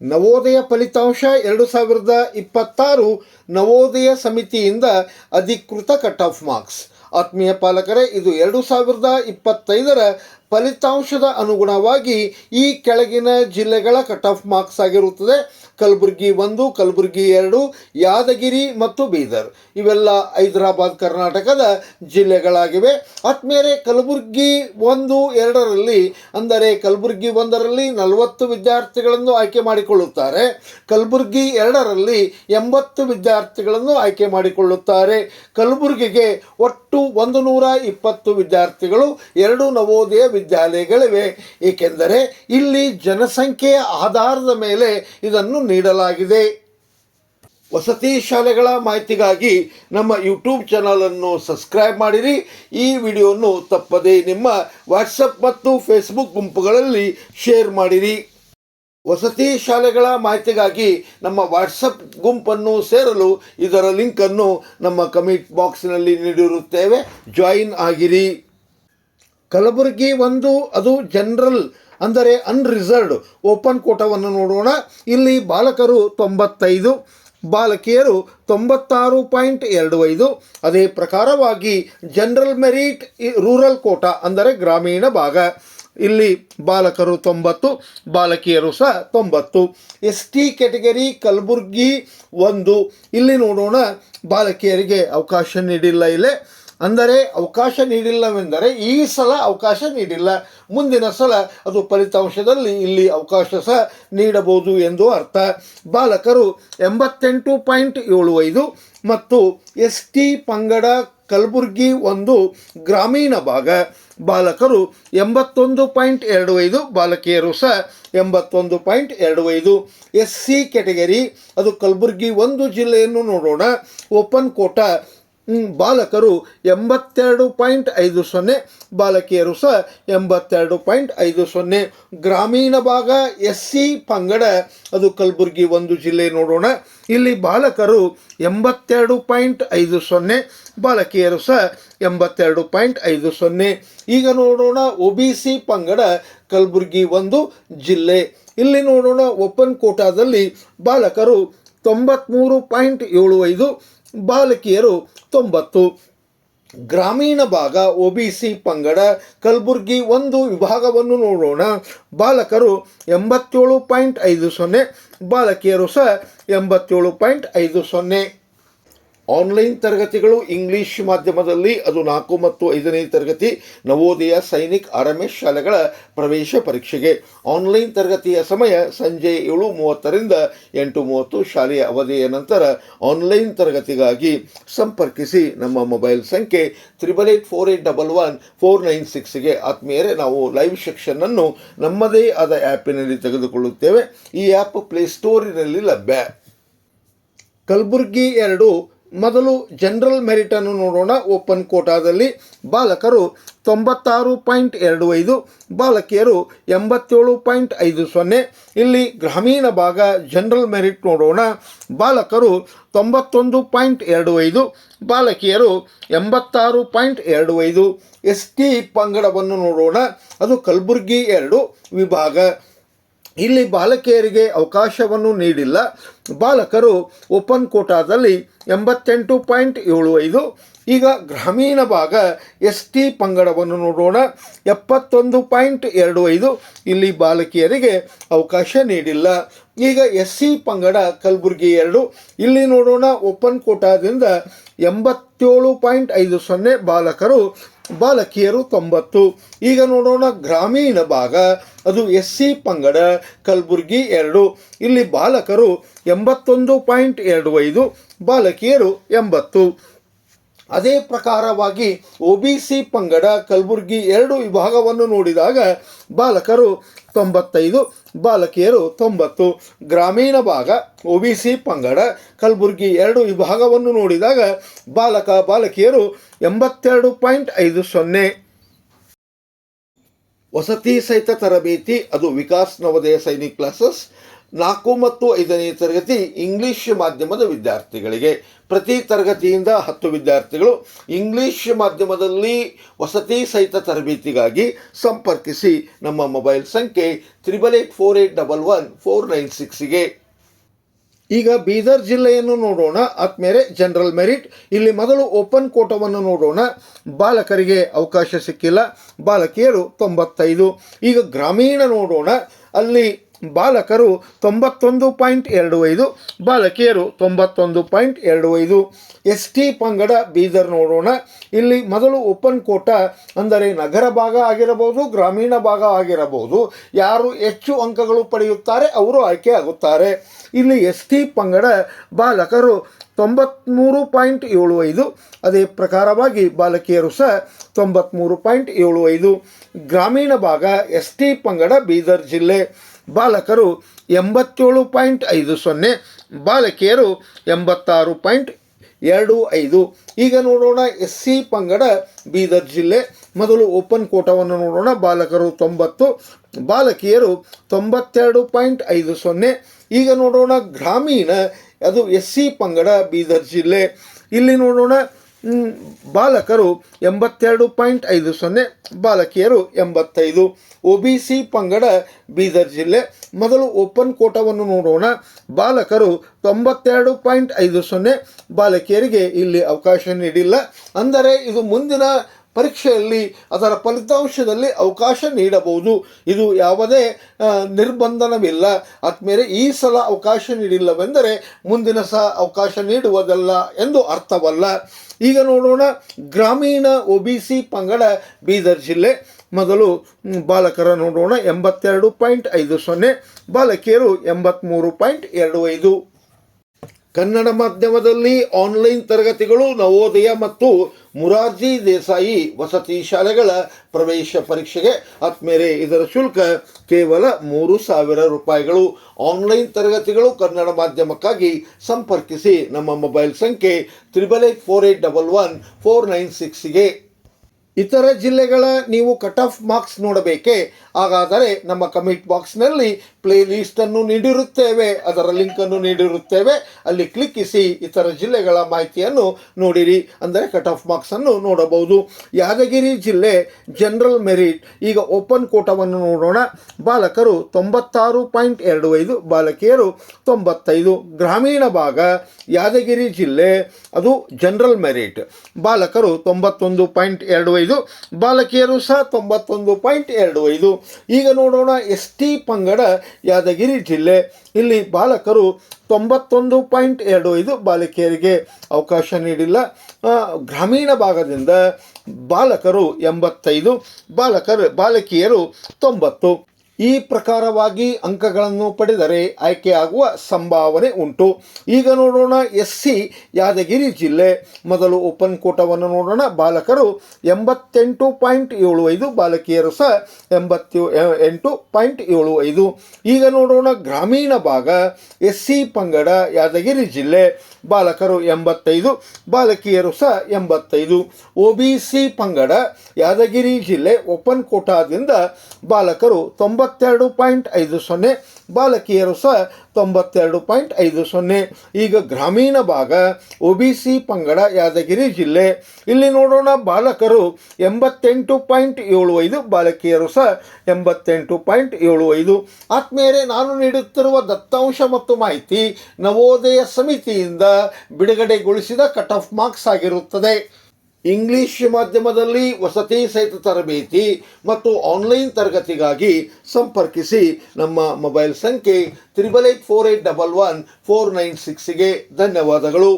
ನವೋದಯ ಫಲಿತಾಂಶ ಎರಡು ಸಾವಿರದ ಇಪ್ಪತ್ತಾರು ನವೋದಯ ಸಮಿತಿಯಿಂದ ಅಧಿಕೃತ ಕಟ್ ಆಫ್ ಮಾರ್ಕ್ಸ್ ಆತ್ಮೀಯ ಪಾಲಕರೇ, ಇದು ಎರಡು ಸಾವಿರದ ಇಪ್ಪತ್ತೈದರ ಫಲಿತಾಂಶದ ಅನುಗುಣವಾಗಿ ಈ ಕೆಳಗಿನ ಜಿಲ್ಲೆಗಳ ಕಟ್ ಆಫ್ ಮಾರ್ಕ್ಸ್ ಆಗಿರುತ್ತದೆ. ಕಲಬುರಗಿ ಒಂದು, ಕಲಬುರಗಿ ಎರಡು, ಯಾದಗಿರಿ ಮತ್ತು ಬೀದರ್. ಇವೆಲ್ಲ ಹೈದರಾಬಾದ್, ಕರ್ನಾಟಕದ ಜಿಲ್ಲೆಗಳಾಗಿವೆ. ಆತ್ಮೇಲೆ ಕಲಬುರಗಿ ಒಂದು, ಎರಡರಲ್ಲಿ, ಅಂದರೆ ಕಲಬುರಗಿ ಒಂದರಲ್ಲಿ ನಲವತ್ತು ವಿದ್ಯಾರ್ಥಿಗಳನ್ನು ಆಯ್ಕೆ ಮಾಡಿಕೊಳ್ಳುತ್ತಾರೆ. ಕಲಬುರಗಿ ಎರಡರಲ್ಲಿ ಎಂಬತ್ತು ವಿದ್ಯಾರ್ಥಿಗಳನ್ನು ಆಯ್ಕೆ ಮಾಡಿಕೊಳ್ಳುತ್ತಾರೆ. ಕಲಬುರಗಿಗೆ ಒಟ್ಟು ಒಂದು ನೂರ ಇಪ್ಪತ್ತು ವಿದ್ಯಾರ್ಥಿಗಳು, ಎರಡು ನವೋದಯ ವಿದ್ಯಾಲಯಗಳಿವೆ ಏಕೆಂದರೆ ಇಲ್ಲಿ ಜನಸಂಖ್ಯೆಯ ಆಧಾರದ ಮೇಲೆ ಇದನ್ನು ನೀಡಲಾಗಿದೆ. ವಸತಿ ಶಾಲೆಗಳ ಮಾಹಿತಿಗಾಗಿ ನಮ್ಮ ಯೂಟ್ಯೂಬ್ ಚಾನಲನ್ನು ಸಬ್ಸ್ಕ್ರೈಬ್ ಮಾಡಿರಿ. ಈ ವಿಡಿಯೋವನ್ನು ತಪ್ಪದೇ ನಿಮ್ಮ ವಾಟ್ಸಪ್ ಮತ್ತು ಫೇಸ್ಬುಕ್ ಗುಂಪುಗಳಲ್ಲಿ ಶೇರ್ ಮಾಡಿರಿ. ವಸತಿ ಶಾಲೆಗಳ ಮಾಹಿತಿಗಾಗಿ ನಮ್ಮ ವಾಟ್ಸಪ್ ಗುಂಪನ್ನು ಸೇರಲು ಇದರ ಲಿಂಕನ್ನು ನಮ್ಮ ಕಮೆಂಟ್ ಬಾಕ್ಸ್ನಲ್ಲಿ ನೀಡಿರುತ್ತೇವೆ. ಜಾಯಿನ್ ಆಗಿರಿ. ಕಲಬುರಗಿ ಒಂದು, ಅದು ಜನರಲ್ ಅಂದರೆ ಅನ್ರಿಸರ್ವ್ಡ್ ಓಪನ್ ಕೋಟವನ್ನು ನೋಡೋಣ. ಇಲ್ಲಿ ಬಾಲಕರು ತೊಂಬತ್ತೈದು, ಬಾಲಕಿಯರು ತೊಂಬತ್ತಾರು ಪಾಯಿಂಟ್ ಎರಡು ಐದು. ಅದೇ ಪ್ರಕಾರವಾಗಿ ಜನರಲ್ ಮೆರಿಟ್ ರೂರಲ್ ಕೋಟ ಅಂದರೆ ಗ್ರಾಮೀಣ ಭಾಗ. ಇಲ್ಲಿ ಬಾಲಕರು ತೊಂಬತ್ತು, ಬಾಲಕಿಯರು ಸಹ ತೊಂಬತ್ತು. ಎಸ್ ಟಿ ಕೆಟಗರಿ ಕಲಬುರ್ಗಿ ಒಂದು. ಇಲ್ಲಿ ನೋಡೋಣ, ಬಾಲಕಿಯರಿಗೆ ಅವಕಾಶ ನೀಡಿಲ್ಲ ಇಲ್ಲೇ. ಅಂದರೆ ಅವಕಾಶ ನೀಡಿಲ್ಲವೆಂದರೆ ಈ ಸಲ ಅವಕಾಶ ನೀಡಿಲ್ಲ. ಮುಂದಿನ ಸಲ ಅದು ಫಲಿತಾಂಶದಲ್ಲಿ ಇಲ್ಲಿ ಅವಕಾಶ ಸಹ ನೀಡಬಹುದು ಎಂದು ಅರ್ಥ. ಬಾಲಕರು ಎಂಬತ್ತೆಂಟು ಪಾಯಿಂಟ್ ಏಳು ಐದು ಮತ್ತು ಎಸ್ ಟಿ ಪಂಗಡ ಕಲಬುರ್ಗಿ ಒಂದು ಗ್ರಾಮೀಣ ಭಾಗ. ಬಾಲಕರು ಎಂಬತ್ತೊಂದು ಪಾಯಿಂಟ್ ಎರಡು ಐದು, ಬಾಲಕಿಯರು ಸಹ ಎಂಬತ್ತೊಂದು ಪಾಯಿಂಟ್ ಎರಡು ಐದು. ಎಸ್ ಸಿ ಕೆಟಗರಿ ಅದು ಕಲಬುರ್ಗಿ ಒಂದು ಜಿಲ್ಲೆಯನ್ನು ನೋಡೋಣ. ಓಪನ್ ಕೋಟ ಬಾಲಕರು ಎಂಬತ್ತೆರಡು ಪಾಯಿಂಟ್ ಐದು ಸೊನ್ನೆ, ಬಾಲಕಿಯರು ಸಹ ಎಂಬತ್ತೆರಡು ಪಾಯಿಂಟ್ ಐದು ಸೊನ್ನೆ. ಗ್ರಾಮೀಣ ಭಾಗ, ಎಸ್ ಸಿ ಪಂಗಡ, ಅದು ಕಲಬುರಗಿ ಒಂದು ಜಿಲ್ಲೆ ನೋಡೋಣ. ಇಲ್ಲಿ ಬಾಲಕರು ಎಂಬತ್ತೆರಡು ಪಾಯಿಂಟ್ ಐದು ಸೊನ್ನೆ, ಬಾಲಕಿಯರು ಸಹ ಎಂಬತ್ತೆರಡು ಪಾಯಿಂಟ್ ಐದು ಸೊನ್ನೆ. ಈಗ ನೋಡೋಣ ಒ ಬಿ ಸಿ ಪಂಗಡ, ಕಲಬುರಗಿ ಒಂದು ಜಿಲ್ಲೆ. ಇಲ್ಲಿ ನೋಡೋಣ ಓಪನ್ ಕೋಟಾದಲ್ಲಿ ಬಾಲಕರು ತೊಂಬತ್ತ್ಮೂರು ಪಾಯಿಂಟ್ ಏಳು ಐದು ಬಾಲಕಿಯರು ತೊಂಬತ್ತು. ಗ್ರಾಮೀಣ ಭಾಗ ಒ ಬಿ ಸಿ ಪಂಗಡ, ಕಲಬುರ್ಗಿ ಒಂದು ವಿಭಾಗವನ್ನು ನೋಡೋಣ. ಬಾಲಕರು ಎಂಬತ್ತೇಳು ಪಾಯಿಂಟ್ ಐದು ಸೊನ್ನೆ, ಬಾಲಕಿಯರು ಸಹ ಎಂಬತ್ತೇಳು ಪಾಯಿಂಟ್ ಐದು ಸೊನ್ನೆ. ಆನ್ಲೈನ್ ತರಗತಿಗಳು ಇಂಗ್ಲಿಷ್ ಮಾಧ್ಯಮದಲ್ಲಿ ಅದು ನಾಲ್ಕು ಮತ್ತು ಐದನೇ ತರಗತಿ Navodaya Sainik R M S ಶಾಲೆಗಳ ಪ್ರವೇಶ ಪರೀಕ್ಷೆಗೆ. ಆನ್ಲೈನ್ ತರಗತಿಯ ಸಮಯ ಸಂಜೆ ಏಳು ಮೂವತ್ತರಿಂದ ಎಂಟು ಮೂವತ್ತು ಶಾಲೆಯ ಅವಧಿಯ ನಂತರ ಆನ್ಲೈನ್ ತರಗತಿಗಾಗಿ ಸಂಪರ್ಕಿಸಿ. ನಮ್ಮ ಮೊಬೈಲ್ ಸಂಖ್ಯೆ triple eight four eight double one four nine ಸಿಕ್ಸ್ಗೆ ಆತ್ಮೀಯರೇ, ನಾವು ಲೈವ್ ಸೆಕ್ಷನನ್ನು ನಮ್ಮದೇ ಆದ ಆ್ಯಪಿನಲ್ಲಿ ತೆಗೆದುಕೊಳ್ಳುತ್ತೇವೆ. ಈ ಆ್ಯಪ್ ಪ್ಲೇಸ್ಟೋರಿನಲ್ಲಿ ಲಭ್ಯ. ಕಲಬುರ್ಗಿ ಎರಡು ಮೊದಲು ಜನರಲ್ ಮೆರಿಟನ್ನು ನೋಡೋಣ. ಓಪನ್ ಕೋಟಾದಲ್ಲಿ ಬಾಲಕರು ತೊಂಬತ್ತಾರು ಪಾಯಿಂಟ್ ಎರಡು ಐದು, ಬಾಲಕಿಯರು ಎಂಬತ್ತೇಳು ಪಾಯಿಂಟ್ ಐದು ಸೊನ್ನೆ. ಇಲ್ಲಿ ಗ್ರಾಮೀಣ ಭಾಗ ಜನರಲ್ ಮೆರಿಟ್ ನೋಡೋಣ. ಬಾಲಕರು ತೊಂಬತ್ತೊಂದು ಪಾಯಿಂಟ್ ಎರಡು ಐದು, ಬಾಲಕಿಯರು ಎಂಬತ್ತಾರು ಪಾಯಿಂಟ್ ಎರಡು ಐದು. ಎಸ್ ಟಿ ಪಂಗಡವನ್ನು ನೋಡೋಣ. ಅದು ಕಲಬುರ್ಗಿ ಎರಡು ವಿಭಾಗ. ಇಲ್ಲಿ ಬಾಲಕಿಯರಿಗೆ ಅವಕಾಶವನ್ನು ನೀಡಿಲ್ಲ. ಬಾಲಕರು ಓಪನ್ ಕೋಟಾದಲ್ಲಿ ಎಂಬತ್ತೆಂಟು ಪಾಯಿಂಟ್ ಏಳು ಐದು. ಈಗ ಗ್ರಾಮೀಣ ಭಾಗ ಎಸ್ ಟಿ ಪಂಗಡವನ್ನು ನೋಡೋಣ. ಎಪ್ಪತ್ತೊಂದು ಪಾಯಿಂಟ್ ಎರಡು ಐದು. ಇಲ್ಲಿ ಬಾಲಕಿಯರಿಗೆ ಅವಕಾಶ ನೀಡಿಲ್ಲ. ಈಗ ಎಸ್ ಸಿ ಪಂಗಡ ಕಲಬುರಗಿ ಎರಡು. ಇಲ್ಲಿ ನೋಡೋಣ ಓಪನ್ ಕೋಟಾದಿಂದ ಎಂಬತ್ತೇಳು ಪಾಯಿಂಟ್ ಐದು ಸೊನ್ನೆ ಬಾಲಕರು ಬಾಲಕಿಯರು ತೊಂಬತ್ತು. ಈಗ ನೋಡೋಣ ಗ್ರಾಮೀಣ ಭಾಗ. ಅದು ಎಸ್ ಸಿ ಪಂಗಡ, ಕಲಬುರ್ಗಿ ಎರಡು. ಇಲ್ಲಿ ಬಾಲಕರು ಎಂಬತ್ತೊಂದು ಪಾಯಿಂಟ್ ಎರಡು ಐದು, ಬಾಲಕಿಯರು ಎಂಬತ್ತು. ಅದೇ ಪ್ರಕಾರವಾಗಿ ಒ ಬಿ ಸಿ ಪಂಗಡ, ಕಲಬುರ್ಗಿ ಎರಡು ವಿಭಾಗವನ್ನು ನೋಡಿದಾಗ ಬಾಲಕರು ತೊಂಬತ್ತೈದು, ಬಾಲಕಿಯರು ತೊಂಬತ್ತು. ಗ್ರಾಮೀಣ ಭಾಗ ಒ ಬಿ ಸಿ ಪಂಗಡ, ಕಲಬುರ್ಗಿ ಎರಡು ವಿಭಾಗವನ್ನು ನೋಡಿದಾಗ ಬಾಲಕ, ಬಾಲಕಿಯರು ಎಂಬತ್ತೆರಡು ಪಾಯಿಂಟ್ ಐದು ಸೊನ್ನೆ. ವಸತಿ ಸಹಿತ ತರಬೇತಿ, ಅದು ವಿಕಾಸ್ ನವೋದಯ ಸೈನಿಕ್ ಕ್ಲಾಸಸ್. ನಾಲ್ಕು ಮತ್ತು ಐದನೇ ತರಗತಿ ಇಂಗ್ಲಿಷ್ ಮಾಧ್ಯಮದ ವಿದ್ಯಾರ್ಥಿಗಳಿಗೆ. ಪ್ರತಿ ತರಗತಿಯಿಂದ ಹತ್ತು ವಿದ್ಯಾರ್ಥಿಗಳು ಇಂಗ್ಲಿಷ್ ಮಾಧ್ಯಮದಲ್ಲಿ ವಸತಿ ಸಹಿತ ತರಬೇತಿಗಾಗಿ ಸಂಪರ್ಕಿಸಿ ನಮ್ಮ ಮೊಬೈಲ್ ಸಂಖ್ಯೆ triple eight four eight double one four nine ಸಿಕ್ಸ್ಗೆ ಈಗ ಬೀದರ್ ಜಿಲ್ಲೆಯನ್ನು ನೋಡೋಣ. ಆತ್ಮೇರೆ ಜನರಲ್ ಮೆರಿಟ್. ಇಲ್ಲಿ ಮೊದಲು ಓಪನ್ ಕೋಟವನ್ನು ನೋಡೋಣ. ಬಾಲಕರಿಗೆ ಅವಕಾಶ ಸಿಕ್ಕಿಲ್ಲ. ಬಾಲಕಿಯರು ತೊಂಬತ್ತೈದು. ಈಗ ಗ್ರಾಮೀಣ ನೋಡೋಣ. ಅಲ್ಲಿ ಬಾಲಕರು ತೊಂಬತ್ತೊಂದು ಪಾಯಿಂಟ್ ಎರಡು ಐದು, ಬಾಲಕಿಯರು ತೊಂಬತ್ತೊಂದು ಪಾಯಿಂಟ್ ಎರಡು ಐದು. ಎಸ್ ಟಿ ಪಂಗಡ ಬೀದರ್ ನೋಡೋಣ. ಇಲ್ಲಿ ಮೊದಲು ಓಪನ್ ಕೋಟ ಅಂದರೆ ನಗರ ಭಾಗ ಆಗಿರಬಹುದು, ಗ್ರಾಮೀಣ ಭಾಗ ಆಗಿರಬಹುದು. ಯಾರು ಹೆಚ್ಚು ಅಂಕಗಳು ಪಡೆಯುತ್ತಾರೆ ಅವರು ಆಯ್ಕೆ ಆಗುತ್ತಾರೆ. ಇಲ್ಲಿ ಎಸ್ ಟಿ ಪಂಗಡ ಬಾಲಕರು ತೊಂಬತ್ತ್ಮೂರು ಪಾಯಿಂಟ್ ಏಳು ಐದು, ಅದೇ ಪ್ರಕಾರವಾಗಿ ಬಾಲಕಿಯರು ಸಹ ತೊಂಬತ್ತ್ಮೂರು ಪಾಯಿಂಟ್ ಏಳು ಐದು. ಗ್ರಾಮೀಣ ಭಾಗ ಎಸ್ ಟಿ ಪಂಗಡ ಬೀದರ್ ಜಿಲ್ಲೆ. ಬಾಲಕರು ಎಂಬತ್ತೇಳು ಪಾಯಿಂಟ್ ಐದು ಸೊನ್ನೆ, ಬಾಲಕಿಯರು ಎಂಬತ್ತಾರು ಪಾಯಿಂಟ್ ಎರಡು ಐದು. ಈಗ ನೋಡೋಣ ಎಸ್ ಸಿ ಪಂಗಡ, ಬೀದರ್ ಜಿಲ್ಲೆ. ಮೊದಲು ಓಪನ್ ಕೋಟವನ್ನು ನೋಡೋಣ. ಬಾಲಕರು ತೊಂಬತ್ತು, ಬಾಲಕಿಯರು ತೊಂಬತ್ತೆರಡು ಪಾಯಿಂಟ್ ಐದು ಸೊನ್ನೆ. ಈಗ ನೋಡೋಣ ಗ್ರಾಮೀಣ, ಅದು ಎಸ್ ಸಿ ಪಂಗಡ, ಬೀದರ್ ಜಿಲ್ಲೆ. ಇಲ್ಲಿ ನೋಡೋಣ ಬಾಲಕರು ಎಂಬತ್ತೆರಡು ಪಾಯಿಂಟ್ ಐದು ಸೊನ್ನೆ, ಬಾಲಕಿಯರು ಎಂಬತ್ತೈದು. ಒ ಬಿ ಸಿ ಪಂಗಡ, ಬೀದರ್ ಜಿಲ್ಲೆ. ಮೊದಲು ಓಪನ್ ಕೋಟವನ್ನು ನೋಡೋಣ. ಬಾಲಕರು ತೊಂಬತ್ತೆರಡು ಪಾಯಿಂಟ್ ಐದು ಸೊನ್ನೆ, ಬಾಲಕಿಯರಿಗೆ ಇಲ್ಲಿ ಅವಕಾಶ ನೀಡಿಲ್ಲ. ಅಂದರೆ ಇದು ಮುಂದಿನ ಪರೀಕ್ಷೆಯಲ್ಲಿ ಅದರ ಫಲಿತಾಂಶದಲ್ಲಿ ಅವಕಾಶ ನೀಡಬಹುದು. ಇದು ಯಾವುದೇ ನಿರ್ಬಂಧನವಿಲ್ಲ. ಆದ್ಮೇಲೆ ಈ ಸಲ ಅವಕಾಶ ನೀಡಿಲ್ಲವೆಂದರೆ ಮುಂದಿನ ಸಹ ಅವಕಾಶ ನೀಡುವುದಲ್ಲ ಎಂದು ಅರ್ಥವಲ್ಲ. ಈಗ ನೋಡೋಣ. ಗ್ರಾಮೀಣ ಒ ಬಿ ಸಿ ಪಂಗಡ, ಬೀದರ್ ಜಿಲ್ಲೆ. ಮೊದಲು ಬಾಲಕರ ನೋಡೋಣ. ಎಂಬತ್ತೆರಡು ಪಾಯಿಂಟ್ ಐದು ಸೊನ್ನೆ, ಬಾಲಕಿಯರು ಎಂಬತ್ತ್ಮೂರು ಪಾಯಿಂಟ್ ಎರಡು ಐದು. ಕನ್ನಡ ಮಾಧ್ಯಮದಲ್ಲಿ ಆನ್ಲೈನ್ ತರಗತಿಗಳು ನವೋದಯ ಮತ್ತು ಮುರಾರ್ಜಿ ದೇಸಾಯಿ ವಸತಿ ಶಾಲೆಗಳ ಪ್ರವೇಶ ಪರೀಕ್ಷೆಗೆ ಆತ್ಮೇರೆ ಇದರ ಶುಲ್ಕ ಕೇವಲ ಮೂರು ಸಾವಿರ ರೂಪಾಯಿಗಳು. ಆನ್ಲೈನ್ ತರಗತಿಗಳು ಕನ್ನಡ ಮಾಧ್ಯಮಕ್ಕಾಗಿ ಸಂಪರ್ಕಿಸಿ ನಮ್ಮ ಮೊಬೈಲ್ ಸಂಖ್ಯೆ triple eight four eight double one four nine ಸಿಕ್ಸ್ಗೆ ಇತರ ಜಿಲ್ಲೆಗಳ ನೀವು ಕಟ್ ಆಫ್ ಮಾರ್ಕ್ಸ್ ನೋಡಬೇಕೇ? ಹಾಗಾದರೆ ನಮ್ಮ ಕಮೆಂಟ್ ಬಾಕ್ಸ್ನಲ್ಲಿ ಪ್ಲೇ ಲೀಸ್ಟನ್ನು ನೀಡಿರುತ್ತೇವೆ, ಅದರ ಲಿಂಕನ್ನು ನೀಡಿರುತ್ತೇವೆ. ಅಲ್ಲಿ ಕ್ಲಿಕ್ಕಿಸಿ ಇತರ ಜಿಲ್ಲೆಗಳ ಮಾಹಿತಿಯನ್ನು ನೋಡಿರಿ. ಅಂದರೆ ಕಟ್ ಆಫ್ ಮಾರ್ಕ್ಸನ್ನು ನೋಡಬಹುದು. ಯಾದಗಿರಿ ಜಿಲ್ಲೆ ಜನರಲ್ ಮೆರಿಟ್ ಈಗ ಓಪನ್ ಕೋಟವನ್ನು ನೋಡೋಣ. ಬಾಲಕರು ತೊಂಬತ್ತಾರು ಪಾಯಿಂಟ್ ಎರಡು ಐದು, ಬಾಲಕಿಯರು ತೊಂಬತ್ತೈದು. ಗ್ರಾಮೀಣ ಭಾಗ, ಯಾದಗಿರಿ ಜಿಲ್ಲೆ, ಅದು ಜನರಲ್ ಮೆರಿಟ್ ಬಾಲಕರು ತೊಂಬತ್ತೊಂದು ಪಾಯಿಂಟ್ ಎರಡು ಐದು, ಬಾಲಕಿಯರು ಸಹ ತೊಂಬತ್ತೊಂದು ಪಾಯಿಂಟ್ ಎರಡು ಐದು. ಈಗ ನೋಡೋಣ ಎಸ್ ಟಿ ಪಂಗಡ, ಯಾದಗಿರಿ ಜಿಲ್ಲೆ. ಇಲ್ಲಿ ಬಾಲಕರು ತೊಂಬತ್ತೊಂದು ಪಾಯಿಂಟ್ ಎರಡು ಐದು ಬಾಲಕಿಯರಿಗೆ ಅವಕಾಶ ನೀಡಿಲ್ಲ. ಗ್ರಾಮೀಣ ಭಾಗದಿಂದ ಬಾಲಕರು ಎಂಬತ್ತೈದು, ಬಾಲಕರು, ಬಾಲಕಿಯರು ತೊಂಬತ್ತು. ಈ ಪ್ರಕಾರವಾಗಿ ಅಂಕಗಳನ್ನು ಪಡೆದರೆ ಆಯ್ಕೆಯಾಗುವ ಸಂಭಾವನೆ ಉಂಟು. ಈಗ ನೋಡೋಣ ಎಸ್ ಸಿ ಯಾದಗಿರಿ ಜಿಲ್ಲೆ. ಮೊದಲು ಓಪನ್ ಕೋಟವನ್ನು ನೋಡೋಣ. ಬಾಲಕರು ಎಂಬತ್ತೆಂಟು ಪಾಯಿಂಟ್ ಏಳು ಐದು, ಬಾಲಕಿಯರು ಸಹ ಎಂಬತ್ತು ಎಂಟು ಪಾಯಿಂಟ್ ಏಳು ಐದು. ಈಗ ನೋಡೋಣ ಗ್ರಾಮೀಣ ಭಾಗ. ಎಸ್ ಸಿ ಪಂಗಡ, ಯಾದಗಿರಿ ಜಿಲ್ಲೆ. ಬಾಲಕರು ಎಂಬತ್ತೈದು, ಬಾಲಕಿಯರು ಸಹ ಎಂಬತ್ತೈದು. ಒ ಬಿ ಸಿ ಪಂಗಡ, ಯಾದಗಿರಿ ಜಿಲ್ಲೆ ಓಪನ್ ಕೋಟಾದಿಂದ ಬಾಲಕರು ತೊಂಬತ್ತೆರಡು ಪಾಯಿಂಟ್ ಐದು ಸೊನ್ನೆ, ಬಾಲಕಿಯರು ಸಹ ತೊಂಬತ್ತೆರಡು ಪಾಯಿಂಟ್ ಐದು ಸೊನ್ನೆ. ಈಗ ಗ್ರಾಮೀಣ ಭಾಗ, ಒ ಬಿ ಸಿ ಪಂಗಡ, ಯಾದಗಿರಿ ಜಿಲ್ಲೆ. ಇಲ್ಲಿ ನೋಡೋಣ ಬಾಲಕರು ಎಂಬತ್ತೆಂಟು ಪಾಯಿಂಟ್ ಏಳು ಐದು, ಬಾಲಕಿಯರು ಸಹ ಎಂಬತ್ತೆಂಟು ಪಾಯಿಂಟ್ ಏಳು ಐದು. ಆತ್ಮೀಯರೇ, ನಾನು ನೀಡುತ್ತಿರುವ ದತ್ತಾಂಶ ಮತ್ತು ಮಾಹಿತಿ ನವೋದಯ ಸಮಿತಿಯಿಂದ ಬಿಡುಗಡೆಗೊಳಿಸಿದ ಕಟ್ ಆಫ್ ಮಾರ್ಕ್ಸ್ ಆಗಿರುತ್ತದೆ. ಇಂಗ್ಲಿಷ್ ಮಾಧ್ಯಮದಲ್ಲಿ ವಸತಿ ಸಹಿತ ತರಬೇತಿ ಮತ್ತು ಆನ್ಲೈನ್ ತರಗತಿಗಾಗಿ ಸಂಪರ್ಕಿಸಿ ನಮ್ಮ ಮೊಬೈಲ್ ಸಂಖ್ಯೆ triple eight four eight double one four nine ಸಿಕ್ಸ್ಗೆ ಧನ್ಯವಾದಗಳು.